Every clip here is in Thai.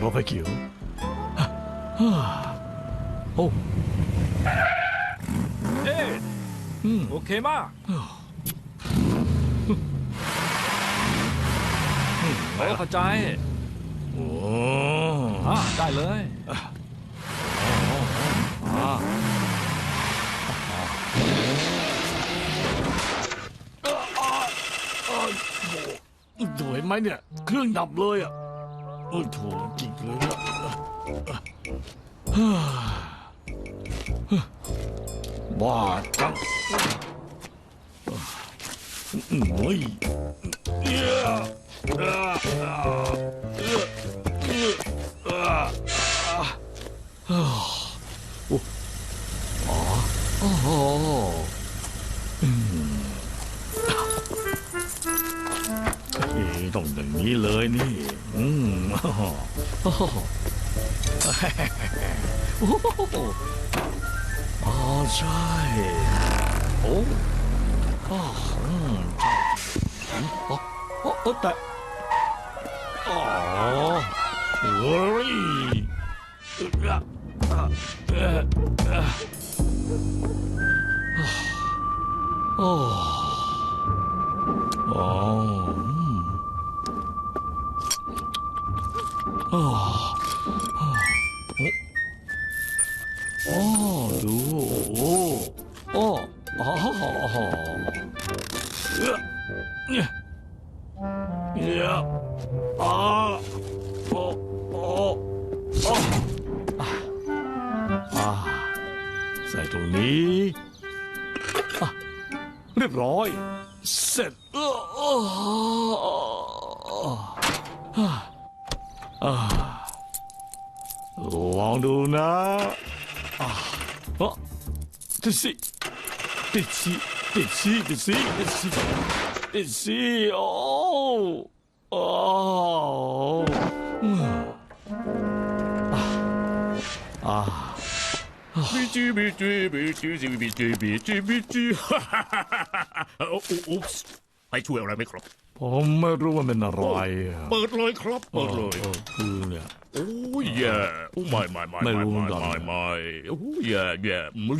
Barbecue. oh. Ed, mm. okay มากเข้าใจ โอ้ได้เลย ไหมเนี่ย เครื่องดับเลยอะโอ้โถจริงเลยอะบ้าจังโอ้ยเอี้ยอ่าอ่าเอี้ย ต้องอย่างนี้เลยนี่ อืมโอ้โหโอ้โหอ๋อใช่โอ้โอ้อืมใช่โอ้โอ้แต่โอ้โหโอ้ ใส่ตรงนี้อะเรียบร้อย เสร็จเออเอออ่าอ่าลองดูนะอ่าเอ๋อติดสิติดสิติดสิติดสิติดสิ สิโอ้โอ้อ่าอ่าบีจีบีจีบีจีบีจีบีจีบีจีฮ่าฮ่าฮ่าฮ่าฮ่าอุ๊บส์ให้ช่วยอะไรไหมครับ ผมไม่รู้ว่าเป็นอะไรอะเปิดเลยครับ เปิดเลย ออคือเนี่ย โอ้ยแย่โอ้ไม่ไม่ไม่ไม่ไม่รู้ไม่เหมือนกัน ไม่ไม่โอ้ยแย่แย่มือ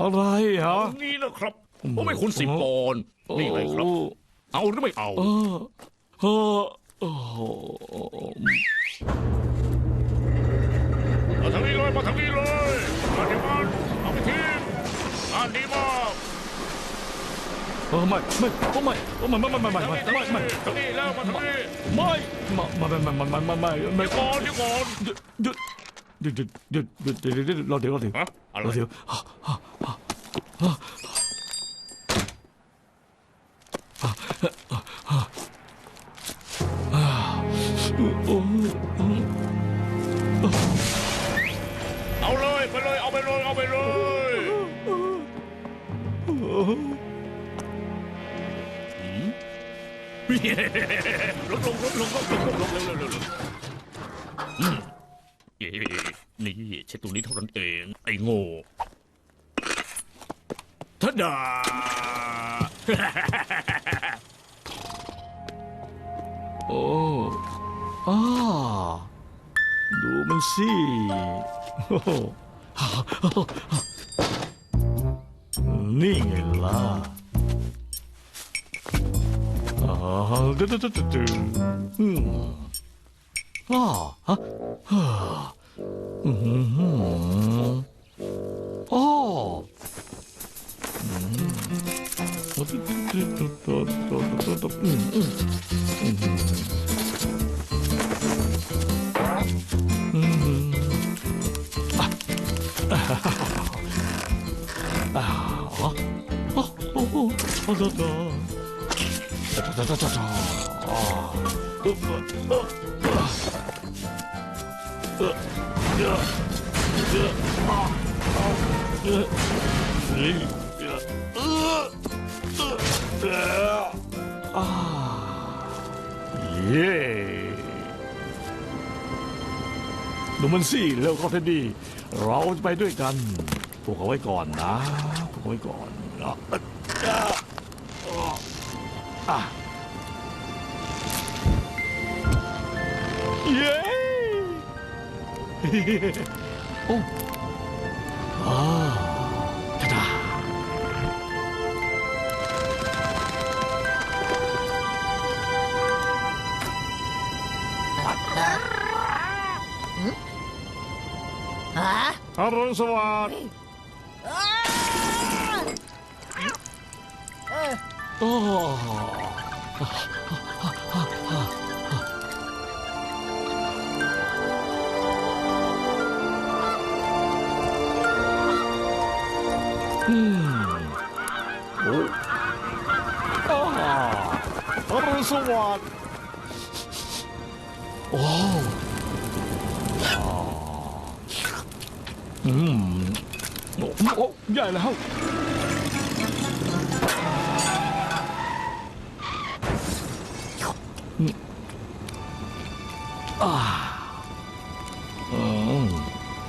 อะไรฮะ ตรงนี่นะครับ ผมไม่คุณสิบปอนด์นี่เลยครับ เอาหรือไม่เอาเออเออโอ้โหมาทางนี้เลยมาทางนี้เลยมาที่มันเอาไปทิ้งงานดีมากเออไม่ไม่โอ้ไม่โอ้ไม่ไม่ไม่ไม่ไม่ทางไม่นี้ทางไม่ไม่นี้ทางนี้แล้วมาทางนี้ไม่ไม่ไม่ไม่ไม่ไม่ไม่ไม่ไม่เดี๋ยวก่อนเดี๋ยวก่อนหยุดหยุดหยุดหยุดหยุดหยุดหยุดเราเดี๋ยวเราเดี๋ยวฮะอะไรเราเดี๋ยว ลงลงลงลงลงลงลงเร็วเร็วเร็วเย้นี่ใช้ตรงนี้เท่านั้นเอง ไอ้โง่ทัดดา โอ้อาดูมันสิโอ้นี่ไงล่ะ อ่าตึ๊ดตึ๊ดตึ๊ดตึ๊ดอืมอ่าฮะฮ่าอืมอ๋ ดูมันสิเร็วก็เท็ดดี้เราจะไปด้วยกันพวกเขาไว้ก่อนนะพวกเขาไว้ก่อน เย้โอ้อ้าวทะดาฮะ สวัสดิ์โอ้อืมโอ้โอ้ใหญ่แล้วอ่าอืม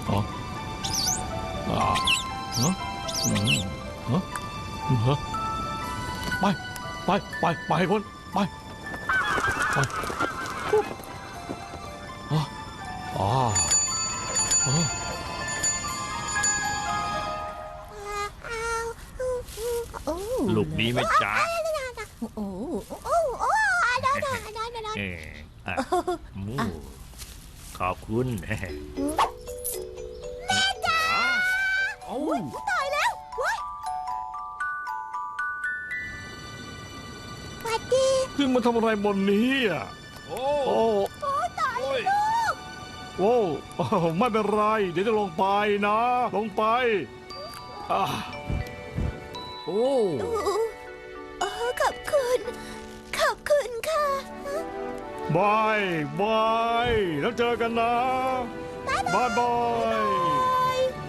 อ๋ออ่าฮะอืมฮะอืมฮะไป ไป ไป ไปพ้นไป อ๋ออ๋ออ๋อโอ้ลูกนี้ไหม่จ้าโอ้โอ้โอ้โอ้ได้ได้ได้ได้ได้เอออะมูขอบคุณแม่จ๋าเอ้าตาย ดีขึ้นมาทำอะไรบนนี้อะโอ้โอ้โอ้ตายโอ้ยโอ้โอ้ไม่เป็นไร เดี๋ยวจะลงไปนะ ลงไปอ่าโอ้โอ้โอ้ขอบคุณ ขอบคุณค่ะบายบายแล้วเจอกันนะบายบาย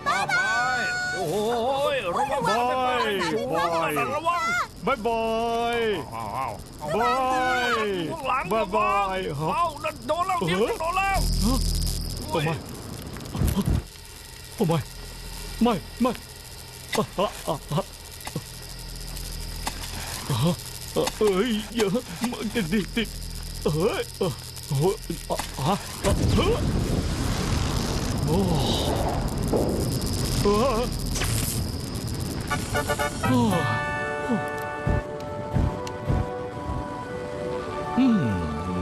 บายบายโอ้ยระวังบายบายระวังบายบาย อ้าวอ้าว บาย ข้างหลัง บายบายฮะเอ้านั่นโดนแล้วเดี๋ยวโดนแล้วโอ้ไม่โอ้ไม่ไม่ไม่อะอะอะอะอะเอ้ยเยอะมันจะดิดิเอ้ยเออโอ้ยอะอะอะเฮ้ยโอ้เออโอ้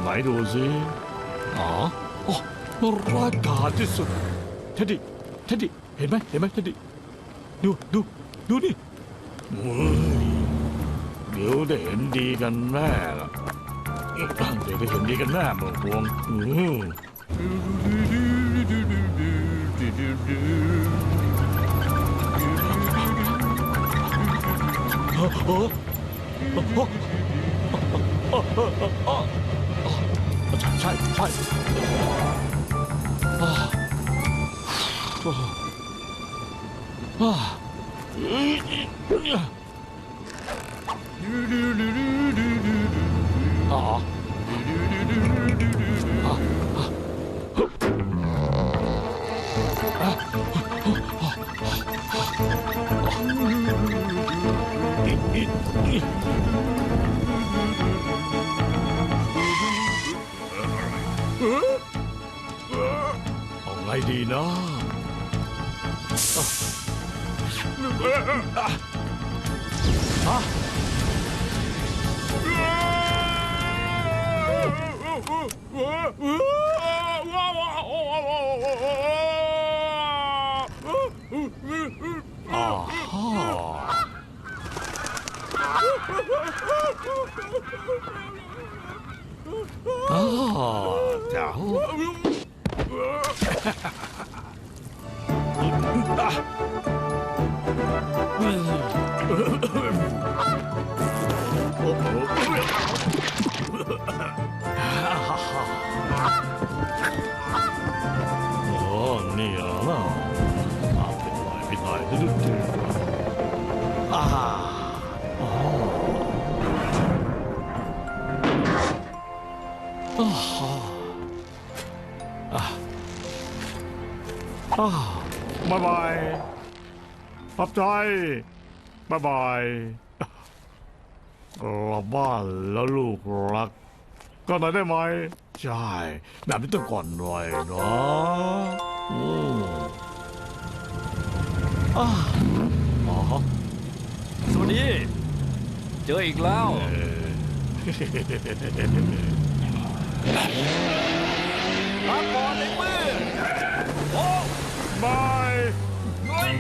ไหนดูสิอ๋อโอ้ร้ายกาจที่สุดเท็ดดี้เท็ดดี้เห็นไหมเห็นไหมเท็ดดี้ดูดูดูนี่เดี๋ยวได้เห็นดีกันแน่ล่ะเดี๋ยวได้เห็นดีกันแน่เมืองพวงอืมโอ้โหโอ้ โหใช่ใช่ใช่อ่า ดีนะฮะอ่าฮะอ่ บายบายขอบใจบายบายกลับบ้านแล้วลูกรัก ก็หน่อยได้ไหม ใช่ แบบนี้ต้องก่อนหน่อยนะ อ๋อสวัสดี เจออีกแล้วลาก่อนในมือ โอ้ บายเฮ้ย